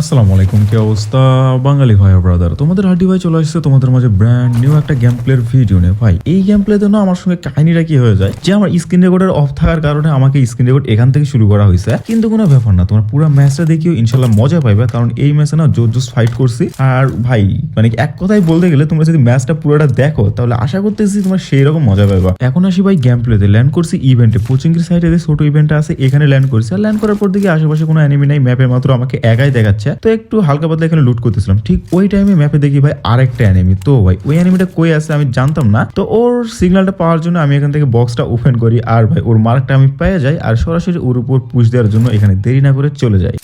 আসসালামু আলাইকুম, কি অবস্থা? বাঙালি ভাই ব্রাদার তোমাদের হাড্ডি ভাই চলে আসছে তোমাদের মাঝে ব্র্যান্ড নিউ একটা গেম প্লের ভিডিও নিয়ে। ভাই, এই গেম প্লেতে না আমার সঙ্গে কাহিনীটা কি হয়ে যায়? যে আমার স্ক্রিন রেকর্ডের অফ থাকার কারণে আমাকে স্ক্রিন রেকর্ড এখান থেকে শুরু করা হয়েছে। কিন্তু কোনো ব্যাপার না, তোমার পুরো ম্যাচটা দেখিও, ইনশাল্লাহ মজা পাইবে। কারণ এই ম্যাচে না জোর জোস ফাইট করছি। আর ভাই মানে এক কথায় বলতে গেলে তোমরা যদি ম্যাচটা পুরোটা দেখো, তাহলে আশা করতেছি তোমার সেই রকম মজা পাইবা। এখন আসি ভাই গেম প্লেতে ল্যান্ড করছি ইভেন্টে কোচিংয়ের সাইডে ছোট ইভেন্টটা আছে, এখানে ল্যান্ড করছি। আর ল্যান্ড করার পর দেখি আশেপাশে কোনো অ্যানিমি নাই। ম্যাপে মাত্র আমাকে একাই দেখাচ্ছে। তো একটু হালকা পাতলা এখানে লুট করতেছিলাম। ঠিক ওই টাইমে ম্যাপে দেখি ভাই আরেকটা অ্যানিমি তো ভাই, ওই অ্যানিমিটা কই আছে আমি জানতাম না। তো ওর সিগন্যালটা পাওয়ার জন্য আমি এখান থেকে বক্সটা ওপেন করি। আর ভাই, ওর মার্কটা আমি পেয়ে যাই। আর সরাসরি ওর উপর পুষ দেওয়ার জন্য এখানে দেরি না করে চলে যাই।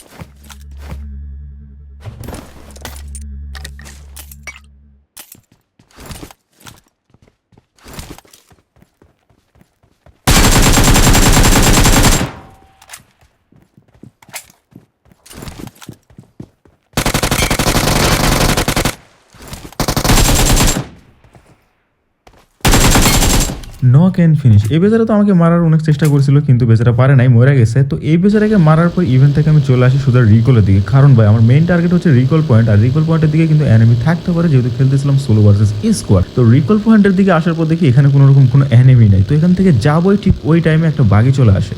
নক ক্যান ফিনিশ এই বেচারা তো আমাকে মারার অনেক চেষ্টা করেছিল, কিন্তু বেচারা পারে নাই, মরে গেছে। তো এই বেচারাকে মারার পর ইভেন্ট থেকে আমি চলে আসি শুধু রিকলের দিকে। কারণ ভাই, আমার মেইন টার্গেট হচ্ছে রিকল পয়েন্ট আর রিকল পয়েন্টের দিকে কিন্তু অ্যানিমি থাকতে পারে, যেহেতু খেলতেছিলাম সোলো ভার্সেস স্কোয়াড তো রিকল পয়েন্টের দিকে আসার পর দেখি এখানে কোনো রকম কোনো অ্যানিমি নাই। তো এখান থেকে যাবোই ঠিক ওই টাইমে একটা বাগি চলে আসে।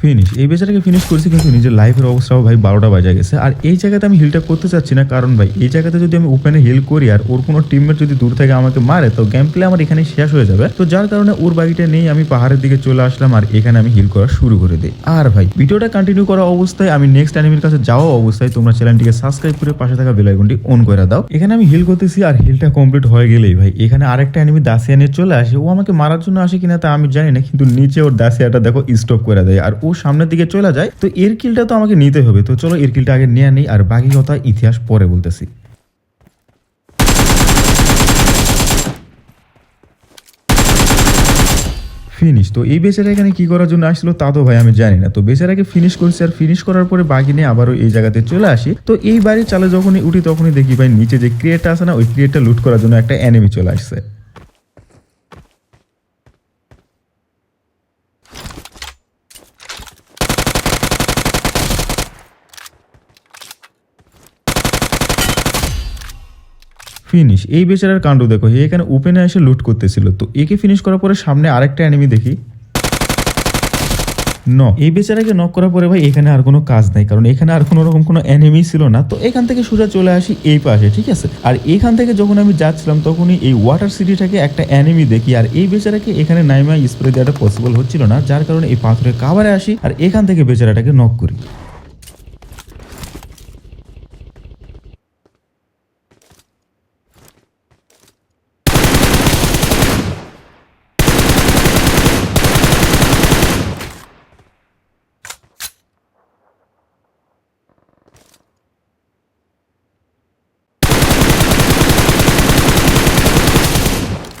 ফিনিশ এই বেচারাকে ফিনিশ করেছি কিন্তু নিজের লাইফের অবস্থাও ভাই বারোটা বাজা গেছে। আর এই জায়গাতে আমি হিলটা করতে চাচ্ছি না, কারণ ভাই, এই জায়গাতে যদি আমি ওপেনে হিল করি আর ওর কোনো টিমমেট যদি দূর থেকে আমাকে মারে, তো গেম প্লে আমার এখানে শেষ হয়ে যাবে। তো যার কারণে ওর বাড়িটা নেই, আমি পাহাড়ের দিকে চলে আসলাম আর এখানে আমি হিল করা শুরু করে দিই। আর ভাই ভিডিওটা কন্টিনিউ করা অবস্থায় আমি নেক্সট অ্যানিমির কাছে যাওয়া অবস্থায় তোমরা চ্যানেলটিকে সাবস্ক্রাইব করে পাশে থাকা বেল আইকনটি অন করে দাও। এখানে আমি হিল করতেছি আর হিলটা কমপ্লিট হয়ে গেলেই ভাই, এখানে আরেকটা অ্যানিমি দাসিয়া নিয়ে চলে আসে। ও আমাকে মারার জন্য আসে কিনা তা আমি জানি না, কিন্তু নিচে ওর দাসিয়াটা দেখো স্টপ করে দেয়। আর ও সামনের দিকে চলে যায়, তো এর কিলটা তো আমাকে নিতে হবে, তো চলো এর কিলটা আগে নিয়ে নিই, আর বাকি কথা ইতিহাস পরে বলতেছি। ফিনিশ তো এই বেচারা এখানে কি করার জন্য আসলো তা তো ভাই আমি জানি না, তো বেচারাকে ফিনিশ করছি আর ফিনিশ করার পরে বাকি নিয়ে আবারও এই জায়গাতে চলে আসি। তো এই বাড়ির চালে যখনই উঠি তখনই দেখি ভাই নিচে যে ক্রিয়েটটা আছে না, ওই ক্রিয়েটটা লুট করার জন্য একটা এনিমি চলে আসছে। ফিনিশ এই বেচারার কাণ্ড দেখো এখানে ওপেনে এসে লুট করতেছিল। তো একে ফিনিশ করার পরে সামনে আরেকটা অ্যানিমি দেখি। ন এই বেচারাকে নক করার পরে ভাই এখানে আর কোনো কাজ নাই, কারণ এখানে আর কোনো রকম কোনো এনিমি ছিল না। তো এখান থেকে সোজা চলে আসি এই পাশে, ঠিক আছে? আর এখান থেকে যখন আমি যাচ্ছিলাম, তখনই এই ওয়াটার সিটিটাকে একটা অ্যানিমি দেখি, আর এই বেচারাকে এখানে নাইমা স্প্রে দেওয়াটা পসিবল হচ্ছিল না, যার কারণে এই পাথরের কাভারে আসি, আর এখান থেকে বেচারাটাকে নক করি।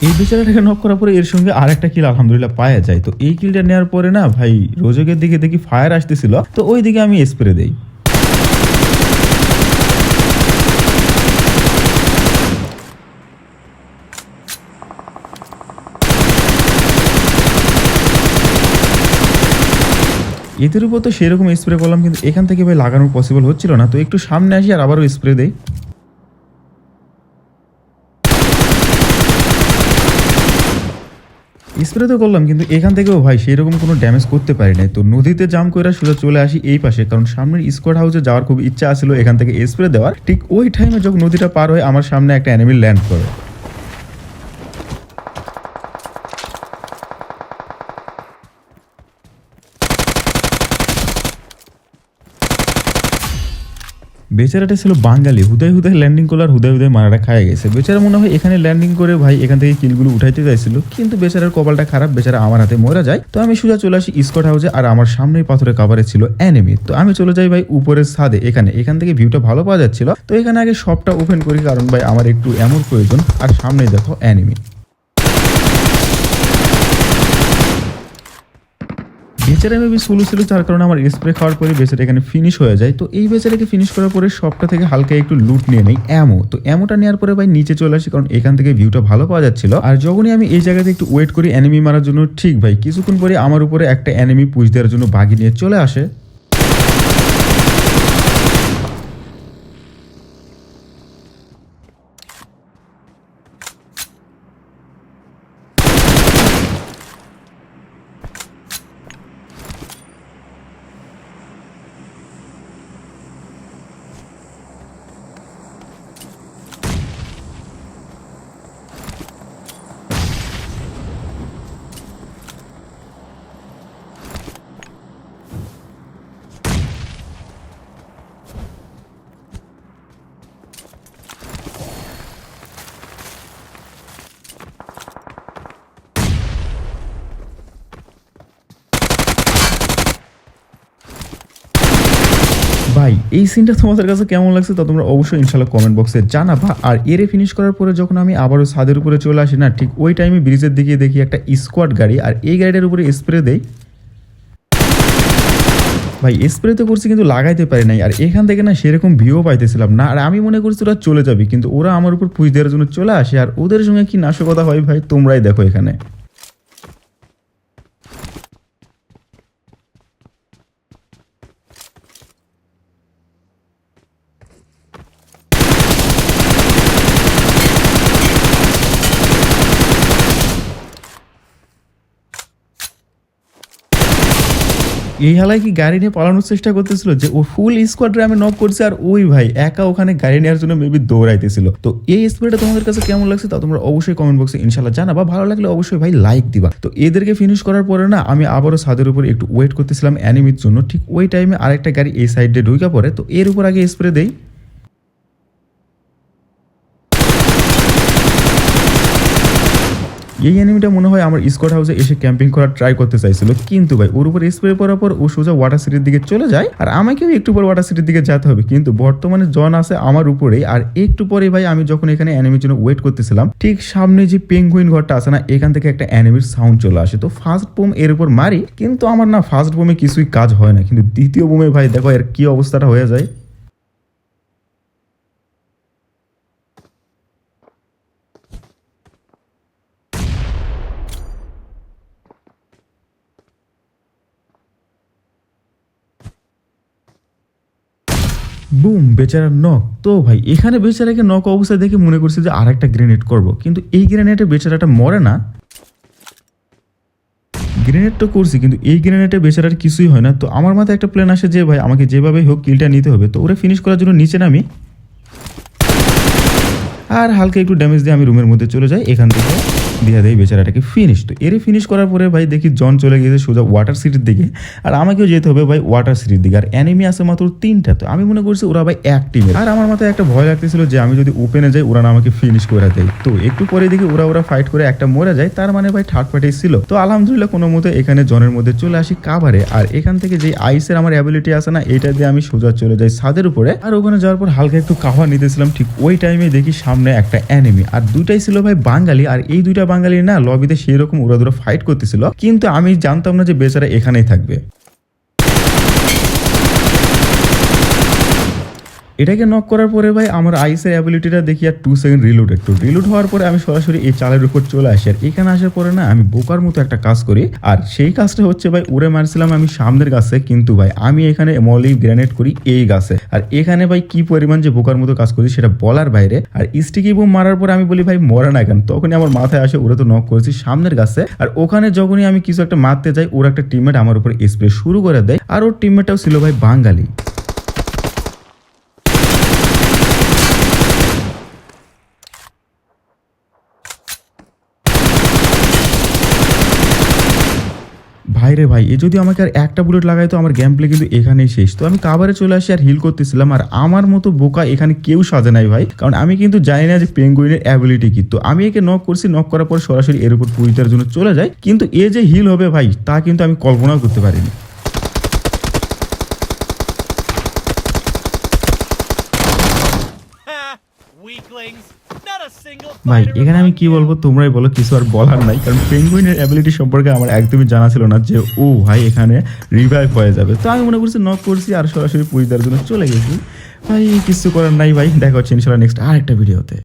এই বেচারাটাকে নক করার পরে এর সঙ্গে আর একটা কিল আলহামদুলিল্লাহ পাওয়া যায়। তো এই কিলটা নেওয়ার পরে না ভাই রোজকের দিকে দেখি ফায়ার আসতেছিল। তো ওই দিকে আমি স্প্রে দেই। এদের উপর তো সেরকম স্প্রে করলাম, কিন্তু এখান থেকে ভাই লাগানো পসিবল হচ্ছিল না। তো একটু সামনে আসি আর আবারও স্প্রে দেই। স্প্রে তো করলাম, কিন্তু এখান থেকেও ভাই সেই রকম কোনো ড্যামেজ করতে পারি নাই। তো নদীতে জাম করে সোজা চলে আসি এই পাশে, কারণ সামনের স্কোয়াড হাউসে যাওয়ার খুব ইচ্ছা আসলো এখান থেকে স্প্রে দেওয়ার। ঠিক ওই টাইমে যখন নদীটা পার হয়ে, আমার সামনে একটা অ্যানিমেল ল্যান্ড করে। বেচারাটা ছিল বাঙালি, হুদায় হুদায় ল্যান্ডিং করলার হুদায় হুদায় মারাটা খায় গেছে। বেচারা মনে হয় এখানে ল্যান্ডিং করে ভাই এখান থেকে কিলগুলো উঠাইতে চাইছিল, কিন্তু বেচারার কপালটা খারাপ, বেচারা আমার হাতে মরা যায়। তো আমি সোজা চলে আসি স্কট হাউসে আর আমার সামনেই পাথরের কাভারে ছিল অ্যানিমি তো আমি চলে যাই ভাই উপরের ছাদে, এখানে। এখান থেকে ভিউটা ভালো পাওয়া যাচ্ছিল। তো এখানে আগে সবটা ওপেন করি, কারণ ভাই আমার একটু এমন প্রয়োজন। আর সামনে দেখো এনিমি বেচারা মেবি সুলু ছিল যার কারণে আমার স্প্রে খাওয়ার পরে বেচারা এখানে ফিনিশ হয়ে যায়। তো এই বেচারাকে ফিনিশ করার পরে সবটা থেকে হালকা একটু লুট নিয়ে নেই অ্যামো তো অ্যামোটা নেওয়ার পরে ভাই নিচে চলে আসি, কারণ এখান থেকে ভিউটা ভালো পাওয়া যাচ্ছিল। আর যখনই আমি এই জায়গাতে একটু ওয়েট করি অ্যানিমি মারার জন্য, ঠিক ভাই, কিছুক্ষণ পরে আমার উপরে একটা এনিমি পুষ দেওয়ার জন্য বাগি নিয়ে চলে আসে ভাই এই সিনটা তোমাদের কাছে কেমন লাগছে তা তোমরা অবশ্যই ইনশাল্লাহ কমেন্ট বক্সে জানাবা। আর এরে ফিনিশ করার পরে যখন আমি আবারও ছাদের উপরে চলে আসি, না, ঠিক ওই টাইমে ব্রিজের দিকে দেখি একটা স্কোয়াড গাড়ি। আর এই গাড়িটার উপরে স্প্রে দেই। ভাই স্প্রে তো করছি কিন্তু লাগাইতে পারি নাই। আর এখান থেকে না সেরকম ভিউ পাইতেছিলাম না। আর আমি মনে করছি ওরা চলে যাবে, কিন্তু ওরা আমার উপর পুষ দেওয়ার জন্য চলে আসে। আর ওদের সঙ্গে কি নাশকতা হয় ভাই, তোমরাই দেখো এখানে। এই হালায় কি গাড়ি নিয়ে পালানোর চেষ্টা করতেছিল যে ও ফুল স্কোয়াড আমি নক করছে আর ওই ভাই একা ওখানে গাড়ি নেওয়ার জন্য মেবি দৌড়াইতেছিল। তো এই স্প্রেটা তোমাদের কাছে কেমন লাগছে তা তোমরা অবশ্যই কমেন্ট বক্সে ইনশাল্লাহ জানাবা। ভালো লাগলে অবশ্যই ভাই লাইক দিবা। তো এদেরকে ফিনিশ করার পরে না আমি আবারও ছাদের উপর একটু ওয়েট করতেছিলাম অ্যানিমির জন্য। ঠিক ওই টাইমে আরেকটা গাড়ি এই সাইডে ঢুকে পড়ে। তো এর উপর আগে স্প্রে দেই। এই অ্যানিমিটা মনে হয় আমার স্কট হাউসে এসে ক্যাম্পিং করার ট্রাই করতে চাইছিল। কিন্তু ভাই ওর উপর স্প্রে করার পর ও সোজা ওয়াটার সিটির দিকে চলে যায় আর আমাকেও একটু পর ওয়াটার সিটির দিকে যেতে হবে। কিন্তু বর্তমানে জন আছে আমার উপরেই আর একটু পরে ভাই আমি যখন এখানে অ্যানিমির জন্য ওয়েট করতেছিলাম, ঠিক সামনে যে পেঙ্গুইন ঘরটা আছে না, এখান থেকে একটা অ্যানিমির সাউন্ড চলে আসে। তো ফার্স্ট বোম এর উপর মারি, কিন্তু আমার না ফার্স্ট বোমে কিছুই কাজ হয় না। কিন্তু দ্বিতীয় বোমে ভাই দেখো এর কি অবস্থাটা হয়ে যায়। বুম বেচারা নক তো ভাই, এখানে বেচারাকে নক অবস্থায় দেখে মনে করছে যে আরেকটা গ্রেনেড করব। কিন্তু এই গ্রেনেডে বেচারাটা মরে না। গ্রেনেড তো করছি, কিন্তু এই গ্রেনেডে বেচারার কিছুই হয় না। তো আমার মাথায় একটা প্ল্যান আসে যে, ভাই, আমাকে যেভাবেই হোক কিলটা নিতে হবে। তো ওরা ফিনিশ করার জন্য নিচে নামি। আর হালকা একটু ড্যামেজ দিয়ে আমি রুমের মধ্যে চলে যাই, এখান থেকে। দিয়ে দেয় বেচারাটাকে ফিনিশ তো। এরে ফিনিশ করার পরে ভাই দেখি জন চলে গিয়েছে সোজা ওয়াটার সিটির দিকে। আর আমাকেও যেতে হবে ভাই ওয়াটার সিটির দিকে। আর অ্যানিমি আছে মাত্র তিনটা তো। আমি মনে করছি ওরা ভাই টিমের আর আমার মাথায় একটা ভয় লাগতেছিল যে আমি যদি ওপেনে যাই, ওরা না আমাকে ফিনিশ করে দেয়। তো একটু পরে দেখি ওরা ওরা ফাইট করে একটা মরে যায়। তার মানে ভাই থার্ড পার্টি ছিল। তো আলহামদুলিল্লাহ কোনো মতো এখানে জনের মধ্যে চলে আসি কাভারে আর এখান থেকে যে আইসের আমার অ্যাবিলিটি আছে না, এটা দিয়ে আমি সোজা চলে যাই ছাদের উপরে। আর ওখানে যাওয়ার পর হালকা একটু কাভার নিতেছিলাম। ঠিক ওই টাইমে দেখি সামনে একটা অ্যানিমি আর দুইটাই ছিল ভাই বাঙালি। আর এই দুইটা বাঙালি না লবিতে সেই রকম ওরা ফাইট করতেছিল। কিন্তু আমি জানতাম না যে বেচারা এখানেই থাকবে। এটাকে নক করার পরে ভাই আমার আইসের অ্যাবিলিটিটা দেখি আর টু সেকেন্ড রিলোড একটু। রিলোড হওয়ার পরে আমি সরাসরি এই চালের উপর চলে আসি। আর এখানে আসার পরে না আমি বোকার মতো একটা কাজ করি। আর সেই কাজটা হচ্ছে ভাই উড়ে মারছিলাম আমি সামনের গাছে। কিন্তু ভাই আমি এখানে মলি গ্রেনেড করি এই গাছে। আর এখানে ভাই কি পরিমাণ যে বোকার মতো কাজ করি সেটা বলার বাইরে। আর স্টিকি বোম মারার পরে আমি বলি, ভাই, মরে না কেন? তখনই আমার মাথায় আসে, ওরা তো নক করেছি সামনের গাছে। আর ওখানে যখনই আমি কিছু একটা মারতে যাই, ওর একটা টিমমেট আমার উপর স্প্রে শুরু করে দেয়। আর ওর টিমমেটটাও ছিল ভাই বাঙালি ভাই রে ভাই, এ যদি আমাকে আর একটা বুলেট লাগাই তো আমার গেম প্লে কিন্তু এখানেই শেষ। তো আমি কাবারে চলে আসি আর হিল করতেছিলাম, আর আমার মতো বোকা এখানে কেউ সাজে নাই ভাই। কারণ আমি কিন্তু জানি না যে পেঙ্গুইনের অ্যাবিলিটি কি। তো আমি একে নক করছি নক করার পর সরাসরি এর উপর পুরিতার জন্য চলে যায় কিন্তু এ যে হিল হবে ভাই, তা কিন্তু আমি কল্পনাও করতে পারিনি। ভাই এখানে আমি কি বলব তোমরাই বলো কিছু আর বলার নাই কারণ পেঙ্গুইনের অ্যাবিলিটি সম্পর্কে আমার একদমই জানা ছিল না যে ও ভাই এখানে রিভাইভ হয়ে যাবে। তো আমি মনে করছি নক করছি আর সরাসরি পুজ দেওয়ার জন্য চলে গেছি। ভাই কিছু করার নাই ভাই দেখা হচ্ছে ইনশাল্লাহ নেক্সট আর একটা ভিডিওতে